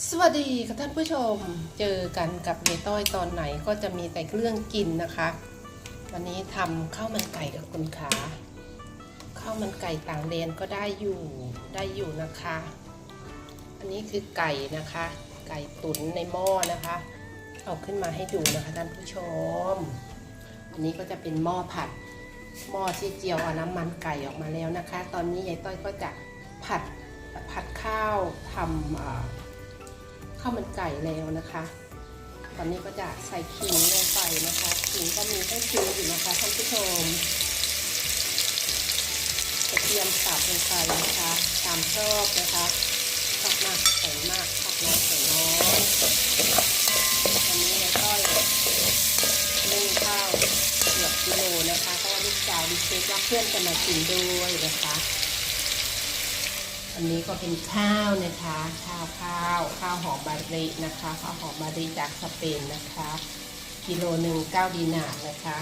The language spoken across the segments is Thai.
สวัสดีค่ะท่านผู้ชมเจอกันกับเยต้อยตอนไหนก็จะมีแต่เรื่องกินนะคะ วันนี้ทำข้าวมันไก่กับคุณขาข้าวมันไก่ต่างแดนก็ได้อยู่ได้อยู่นะคะ อันนี้คือไก่นะคะ ไก่ตุ๋นในหม้อนะคะ เอาขึ้นมาให้ดูนะคะท่านผู้ชม อันนี้ก็จะเป็นหม้อผัดหม้อที่เจียวเอาน้ำมันไก่ออกมาแล้วนะคะ ตอนนี้ยายต้อยก็จะผัดผัดข้าวทำอ่า ข้าวมันไก่แล้วนะคะ ตอนนี้ก็จะใส่ขิงลงไปนะคะขิงก็มีให้ซื้ออยู่นะคะท่านผู้ชมกระเทียมสับลงไปนะคะตามชอบนะคะชอบมากใส่มากชอบน้อยใส่น้อยอันนี้เราก็นึ่งข้าวเกือบกิโลนะคะเพราะว่าลูกสาวดิเชฟว่าเพื่อนจะมากินด้วยนะคะ อันนี้ก็เป็นข้าวนะคะ ข้าวข้าวข้าวหอมบารินะคะข้าวหอมบาริจากสเปนนะคะ กิโลหนึ่งเก้าดีนาร์นะคะ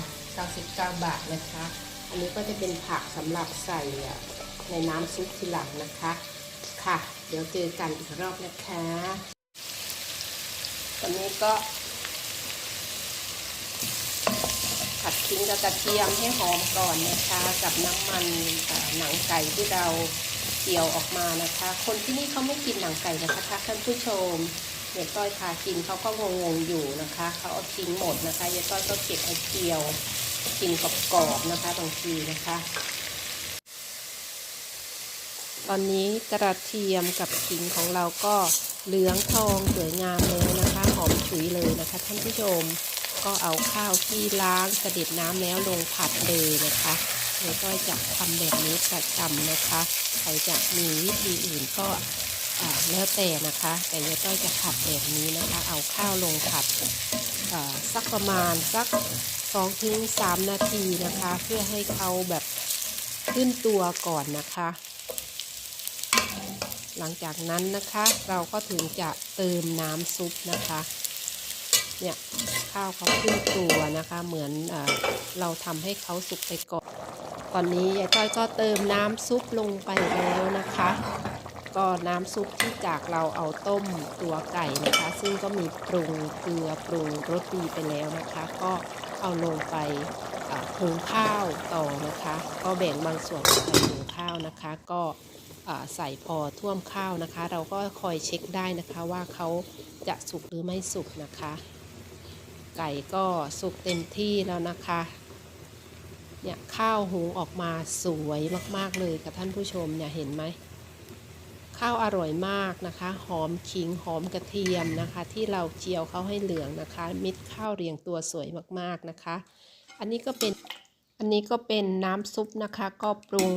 99บาทนะคะ อันนี้ก็จะเป็นผักสำหรับใส่ในน้ำซุปทีหลังนะคะ ค่ะ เดี๋ยวเจอกันอีกรอบนะคะ ตอนนี้ก็ผัดทิ้งกับกระเทียมให้หอมก่อนนะคะ กับน้ำมันหนังไก่ที่เรา เจียวออกมานะคะ คนที่นี่เขาไม่กินหนังไก่นะคะท่านผู้ชมเยต้อยพากินเขาก็งงๆอยู่นะคะเขาเอาทิ้งหมดนะคะยายต้อยก็เก็บเอาเจียวกินกรอบๆนะคะบางทีนะคะ ตอนนี้กระเทียมกับขิงของเราก็เหลืองทองสวยงามแล้วนะคะหอมฉุยเลยนะคะ ท่านผู้ชมก็เอาข้าวที่ล้างเสด็จน้ำแล้วลงผัดเลยนะคะ เดี๋ยวก็จะทำแบบนี้ประจำนะคะ ใครจะมีวิธีอื่นก็แล้วแต่นะคะ แต่ยายต้อยจะผัดแบบนี้นะคะ เอาข้าวลงผัดสักประมาณสักสองถึงสามนาทีนะคะ เพื่อให้เขาแบบขึ้นตัวก่อนนะคะ หลังจากนั้นนะคะเราก็ถึงจะเติมน้ำซุปนะคะเนี่ยข้าวเขาขึ้นตัวนะคะ เหมือนอเราทำให้เขาสุกไปก่อน ตอนนี้ยายต้อยก็เติมน้ำซุปลงไปแล้วนะคะ ก็น้ำซุปที่จากเราเอาต้มตัวไก่นะคะ ซึ่งก็มีปรุงเกลือปรุงรสดีไปแล้วนะคะ ก็เอาลงไปหุงข้าวต่อนะคะ ก็แบ่งบางส่วนไปหุงข้าวนะคะ ก็ใส่พอท่วมข้าวนะคะ เราก็คอยเช็คได้นะคะว่าเขาจะสุกหรือไม่สุกนะคะ ไก่ก็สุกเต็มที่แล้วนะคะ เนี่ยข้าวหุงออกมาสวยมากๆเลยค่ะท่านผู้ชมเนี่ยเห็นไหมข้าวอร่อยมากนะคะ หอมขิงหอมกระเทียมนะคะ ที่เราเจียวเขาให้เหลืองนะคะ มิดข้าวเรียงตัวสวยมากๆนะคะ อันนี้ก็เป็นอันนี้ก็เป็นน้ำซุปนะคะ ก็ปรุง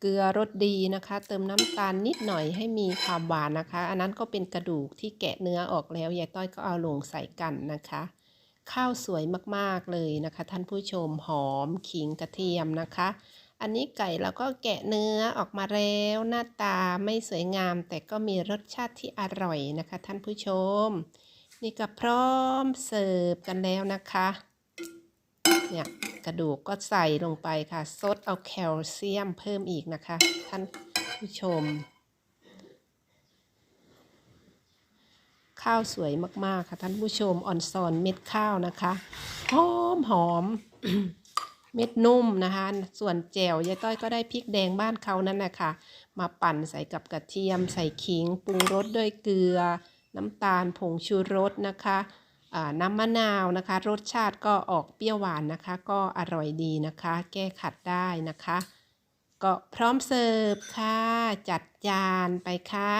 เกลือรสดีนะคะ เติมน้ำตาลนิดหน่อยให้มีความหวานนะคะ อันนั้นก็เป็นกระดูกที่แกะเนื้อออกแล้วยายต้อยก็เอาลงใส่กันนะคะ ข้าวสวยมากๆเลยนะคะ ท่านผู้ชมหอมขิงกระเทียมนะคะ อันนี้ไก่เราก็แกะเนื้อออกมาแล้วหน้าตาไม่สวยงาม แต่ก็มีรสชาติที่อร่อยนะคะ ท่านผู้ชม นี่ก็พร้อมเสิร์ฟกันแล้วนะคะเนี่ยกระดูกก็ใส่ลงไปค่ะซดเอาแคลเซียมเพิ่มอีกนะคะ ท่านผู้ชม ข้าวสวยมากๆค่ะท่านผู้ชมออนซอนเม็ดข้าวนะคะหอมหอมเม็ดนุ่มนะคะ ส่วนแจ่วยายต้อยก็ได้พริกแดงบ้านเขานั่นแหละค่ะ มาปั่นใส่กับกระเทียม ใส่ขิง ปรุงรสด้วยเกลือ น้ำตาลผงชูรสนะคะน้ำมะนาวนะคะ รสชาติก็ออกเปรี้ยวหวานนะคะ ก็อร่อยดีนะคะ แก้ขัดได้นะคะ ก็พร้อมเสิร์ฟค่ะ จัดจานไปค่ะ